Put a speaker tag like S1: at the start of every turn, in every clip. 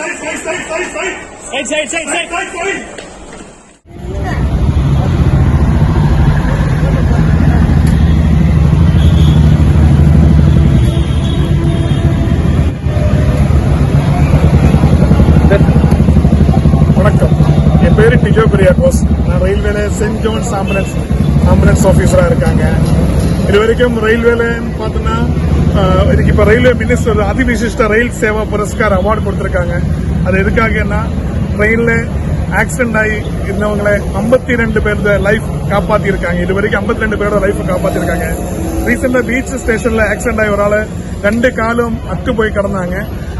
S1: Side, side, side, side.
S2: வணக்கம். என் பேரு டிஜோ குரியாக்கோஸ் நான் ரயில்வேல சென்ட் ஜோன்ஸ் ஆம்புலன்ஸ் ஆம்புலன்ஸ் ஆஃபீஸரா இருக்காங்க. இது வரைக்கும் ரயில்வேல பார்த்தோன்னா ஆஹ், இதுக்கு இப்போ railway minister Ati Vishisht Rail Seva Puraskar award கொடுத்துருக்காங்க. அது எதுக்காகன்னா ரயிலில் ஆக்சிடென்ட் ஆகி இருந்தவங்களை ஐம்பத்தி ரெண்டு பேர் லைஃப் காப்பாற்றிருக்காங்க இது வரைக்கும் ஐம்பத்தி ரெண்டு பேரோட லைஃப் காப்பாற்றிருக்காங்க ரீசெண்டாக பீச் ஸ்டேஷனில் ஆக்சிடென்ட் ஆகி ஒரு ஆள் ரெண்டு காலும் அத்து போய் கிடந்தாங்க.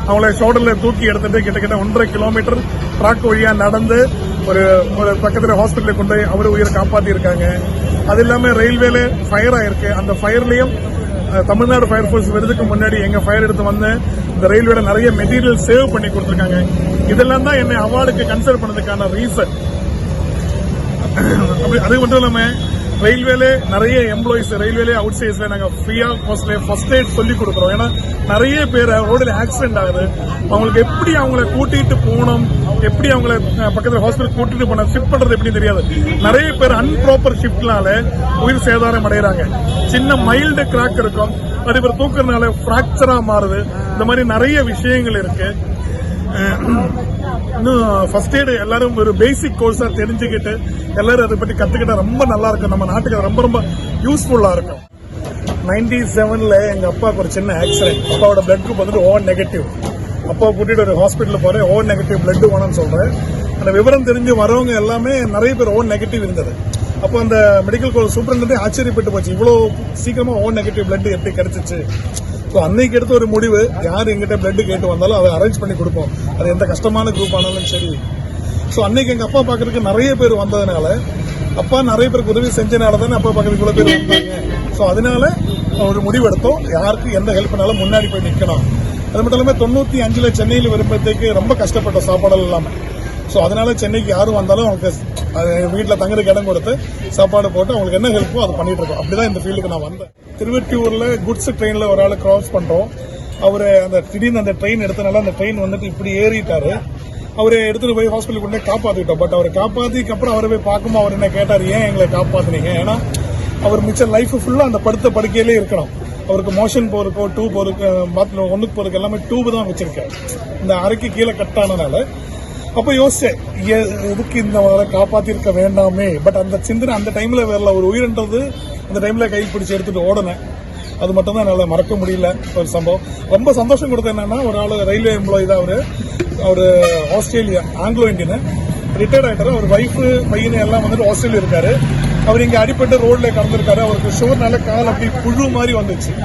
S2: அவங்கள ஷோல்டரில் தூக்கி எடுத்துட்டு கிட்டத்தட்ட ஒன்றரை கிலோமீட்டர் ட்ராக் வழியாக நடந்து ஒரு ஒரு பக்கத்தில் ஹாஸ்பிட்டலுக்கு கொண்டு போய் அவர் உயிரை காப்பாற்றியிருக்காங்க அது இல்லாமல் ரயில்வேல ஃபயர் ஆயிருக்கு. அந்த ஃபயர்லேயும் தமிழ்நாடு ஃபயர் ஃபோர்ஸ் வருதுக்கு முன்னாடி எங்க ஃபயர் எடுத்து வந்து இந்த ரயில்வேட நிறைய மெட்டீரியல் சேவ் பண்ணி கொடுத்துருக்காங்க. இதெல்லாம் தான் என்னை அவார்டுக்கு கன்சிடர் பண்ணதுக்கான ரீசன் அது மட்டும் இல்லாம ரயில்வேல நிறைய எம்ப்ளாயிஸ் ரயில்வேலே அவுட் சைட்ஸ்ல நாங்க ஃப்ரீயா ஃபர்ஸ்ட் ஃபர்ஸ்ட் எய்ட் சொல்லி கொடுக்குறோம். ஏன்னா நிறைய பேர் ரோடில் ஆக்சிடென்ட் ஆகுது. அவங்களுக்கு எப்படி அவங்கள கூட்டிட்டு போகணும்? எப்படி அவங்கள பக்கத்தில் ஹாஸ்பிட்டல் கூட்டிட்டு போன ஷிஃப்ட் பண்றது எப்படி தெரியாது. நிறைய பேர் அன்ப்ராப்பர் ஷிஃப்ட்னால உயிர் சேதாரம் அடைகிறாங்க சின்ன மைல்டு கிராக் இருக்கும். அது பேர் தூக்குறதுனால பிராக்சரா மாறுது. இந்த மாதிரி நிறைய விஷயங்கள் இருக்கு. இன்னும் ஃபர்ஸ்ட் எய்டு எல்லாரும் ஒரு பேசிக் கோர்ஸா தெரிஞ்சுக்கிட்டு எல்லாரும் அதை பற்றி கத்துக்கிட்டா ரொம்ப நல்லா இருக்கும். நம்ம நாட்டுக்கு ரொம்ப ரொம்ப யூஸ்ஃபுல்லா இருக்கும். நைன்டி செவன்ல எங்க அப்பாவுக்கு ஒரு சின்ன ஆக்சிடென்ட் அப்பாவோட பிளட் குரூப் வந்துட்டு ஓ நெகட்டிவ் அப்பா கூட்டிட்டு ஒரு ஹாஸ்பிட்டல் போறேன். ஓ நெகட்டிவ் பிளட் வேணும்னு சொல்றேன். அந்த விவரம் தெரிஞ்சு வரவங்க எல்லாமே நிறைய பேர் ஓ நெகட்டிவ் இருந்தது. அப்போ அந்த மெடிக்கல் காலேஜ் சூப்பரண்டே ஆச்சரியப்பட்டு போச்சு. இவ்வளோ சீக்கிரமா ஓ நெகட்டிவ் பிளட் எப்படி கிடைச்சிச்சு? ஸோ அன்னைக்கு எடுத்த ஒரு முடிவு யார் எங்கிட்ட பிளட் கேட்டு வந்தாலும் அதை அரேஞ்ச் பண்ணி கொடுப்போம். அது எந்த கஷ்டமான குரூப் ஆனாலும் சரி. ஸோ அன்னைக்கு எங்கள் அப்பா பார்க்கறதுக்கு நிறைய பேர் வந்ததுனால அப்பா நிறைய பேருக்கு உதவி செஞ்சனால தானே அப்பா பார்க்கறதுக்கு இவ்வளோ பேர் வந்தாங்க. ஸோ அதனால ஒரு முடிவு எடுத்தோம். யாருக்கு எந்த ஹெல்ப்னாலும் முன்னாடி போய் நிற்கணும் அது மட்டும் இல்லாமல் தொண்ணூற்றி அஞ்சில் சென்னையில் வரும்போதேக்கு ரொம்ப கஷ்டப்பட்ட சாப்பாடு இல்லாமல் ஸோ அதனால சென்னைக்கு யாரும் வந்தாலும் அவங்களுக்கு வீட்டில் தங்குறதுக்கு இடம் கொடுத்து சாப்பாடு போட்டு அவங்களுக்கு என்ன ஹெல்ப்போ அதை பண்ணிட்டு இருக்கோம். அப்படிதான் இந்த ஃபீல்டுக்கு நான் வந்தேன். திருவெட்டியூர்ல குட்ஸ் ட்ரெயின்ல ஒரு ஆள் கிராஸ் பண்றோம். அவரு அந்த திடீர்னு அந்த ட்ரெயின் எடுத்தனால அந்த ட்ரெயின் வந்துட்டு இப்படி ஏறிட்டாரு. அவரை எடுத்துட்டு போய் ஹாஸ்பிட்டல் கொண்டு காப்பாற்றிட்டோம் பட் அவரை காப்பாத்திக்கு அப்புறம் அவரை போய் பார்க்கும்போது அவர் என்ன கேட்டார் ஏன் எங்களை காப்பாத்துனீங்க? ஏன்னா அவர் மிச்ச லைஃப் ஃபுல்லா அந்த படுத்த படுக்கையிலே இருக்கணும். அவருக்கு மோஷன் போருக்கோ டூ போருக்கு பாத்ரூம் ஒன்றுக்கு போருக்கு எல்லாமே டூப் தான் வச்சிருக்காரு. இந்த அறைக்கு கீழே கட் அப்ப யோசிச்சேன் எ- எதுக்கு இந்த வரை காப்பாத்திருக்க வேண்டாமே? பட் அந்த சிந்தனை அந்த டைம்ல வரல ஒரு உயிரின்றது அந்த டைம்ல கை பிடிச்சி எடுத்துட்டு ஓடினேன். அது மட்டும் தான் என்னால் மறக்க முடியல ஒரு சம்பவம். ரொம்ப சந்தோஷம் கொடுத்த என்னன்னா ஒரு ஆள் ரயில்வே எம்ப்ளாயி தான் அவர். அவர் ஆஸ்திரேலியா ஆங்கிலோ இண்டியனு ரிட்டையர்ட் ஆகிட்டார் அவர் ஒய்ஃப் பையனு எல்லாம் வந்துட்டு ஆஸ்திரேலியா இருக்காரு. அவர் இங்கே அடிப்பட்டு ரோட்ல கடந்திருக்காரு. அவருக்கு ஷுகர்னால கால் அப்படி புழு மாதிரி வந்துச்சு.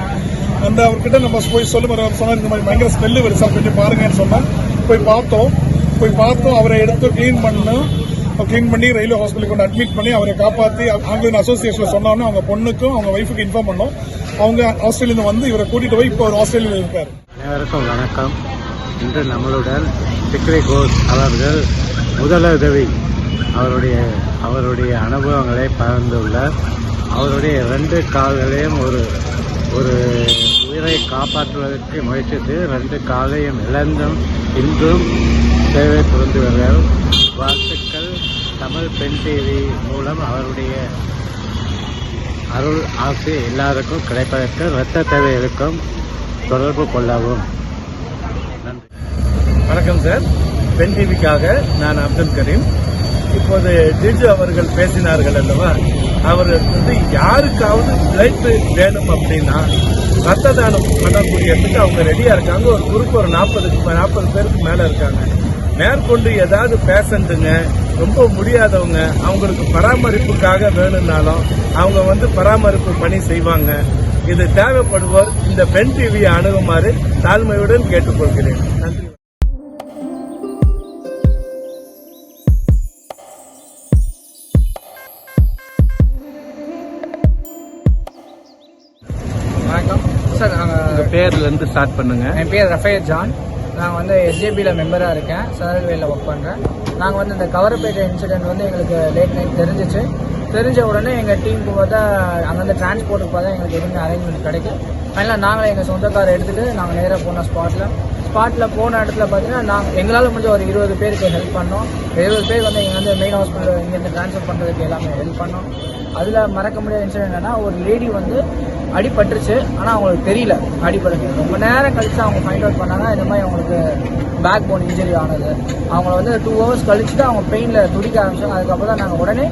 S2: அந்த அவர்கிட்ட நம்ம போய் சொல்லும் அவர் சொன்னார் இந்த மாதிரி பயங்கர ஸ்மெல்லு வருது சார். கொஞ்சம் பாருங்கன்னு சொன்னால் போய் பார்த்தோம். போய் பார்த்தோம் அவரை எடுத்து க்ளீன் பண்ணோம் க்ளீன் பண்ணி ரயில்வே ஹாஸ்பிட்டலுக்கு கொண்டு அட்மிட் பண்ணி அவரை காப்பாத்தி ஆங்கிலோ அசோசியேஷனில் சொன்னோன்னு அவங்க பொண்ணுக்கும் அவங்க ஒய்ஃபுக்கு இன்ஃபார்ம் பண்ணோம். அவங்க ஆஸ்திரேலியா வந்து இவரை கூட்டிட்டு போய் இப்போ அவர் ஆஸ்திரேலியாவில் இருக்காரு.
S3: அனைவருக்கும் வணக்கம். இன்று நம்மளுடன் சிக்ரி கோஸ் அவர்கள் முதலுதவி. அவருடைய அவருடைய அனுபவங்களை பகிர்ந்துள்ளார் அவருடைய ரெண்டு கால்களையும் ஒரு ஒரு உயிரை காப்பாற்றுவதற்கு முயற்சித்து ரெண்டு காலையும் இழந்தும் இன்றும் சேவை புரிந்து வாழ்த்துக்கள் தமிழ் பெண் டிவி மூலம் அவருடைய அருள் ஆசை எல்லாருக்கும் கிடைப்பதற்கு இரத்த தேவைகளுக்கும் தொடர்பு கொள்ளவும்.
S4: வணக்கம் சார். பெண் டிவிக்காக நான் அப்துல் கரீம். இப்போது ஜிஜு அவர்கள் பேசினார்கள் அல்லவா? அவர் வந்து யாருக்காவது பிளட் வேணும் அப்படின்னா ரத்த தானம் பண்ணக்கூடியதுக்கு அவங்க ரெடியா இருக்காங்க. ஒரு குரூப் ஒரு நாற்பதுக்கு நாற்பது பேருக்கு மேல இருக்காங்க. மேற்கொண்டு ஏதாவது பேஷண்ட்டுங்க ரொம்ப முடியாதவங்க அவங்களுக்கு பராமரிப்புக்காக வேணும்னாலும் அவங்க வந்து பராமரிப்பு பணி செய்வாங்க. இது தேவைப்படுவோர் இந்த பென் டிவியை அணுகுமாறு தாழ்மையுடன் கேட்டுக்கொள்கிறேன். நன்றி.
S5: வணக்கம். சார் நாங்கள்
S3: உங்க பேர்ல இருந்து ஸ்டார்ட் பண்ணுங்க.
S5: என் பேர் ரஃபேல் ஜான். நான் வந்து எஸ்ஜேபியில் மெம்பராக இருக்கேன். சரல்வேயில் ஒர்க் பண்ணுறேன் நாங்கள் வந்து இந்த கவரப்பேட்டை இன்சிடென்ட் வந்து எங்களுக்கு லேட் நைட் தெரிஞ்சிச்சு. தெரிஞ்ச உடனே எங்கள் டீமுக்கு பார்த்தா அந்தந்த டிரான்ஸ்போர்ட்டுக்கு பார்த்தா எங்களுக்கு எதுவுமே அரேஞ்ச்மெண்ட் கிடைக்கும் அதனால் நாங்களே எங்கள் சொந்த காரை எடுத்துகிட்டு நாங்கள் நேராக போன ஸ்பாட்டில் ஸ்பாட்டில் போன இடத்துல பார்த்தீங்கன்னா நாங்கள் எங்களால் முடிஞ்ச ஒரு இருபது பேருக்கு ஹெல்ப் பண்ணோம். இருபது பேர் வந்து இங்கே வந்து மெயின் ஹாஸ்பிட்டல் இங்கேருந்து ட்ரான்ஸ்ஃபர் பண்ணுறதுக்கு எல்லாமே ஹெல்ப் பண்ணோம். அதில் மறக்க முடியாத இன்சிடென்ட் என்னன்னா ஒரு லேடி வந்து அடிபட்டுருச்சு. ஆனால் அவங்களுக்கு தெரியல அடிபடுது ரொம்ப நேரம் கழித்து அவங்க ஃபைண்ட் அவுட் பண்ணாங்க இந்த மாதிரி அவங்களுக்கு பேக் போன் இன்ஜுரி ஆனது. அவங்கள வந்து டூ ஹவர்ஸ் கழிச்சு தான் அவங்க பெயினில் துடிக்க ஆரம்பிச்சாங்க அதுக்கப்புறம் தான் நாங்கள் உடனே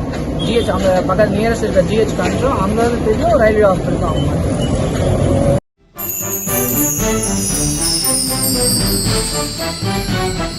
S5: ஜிஹெச் அங்கே பக்கத்து நியரஸ்ட் இருக்க ஜிஹெச் காமிச்சோம் அங்கேருந்து திரும்பி ரயில்வே ஹாஸ்பிட்டலுக்கு அவங்க Thank you.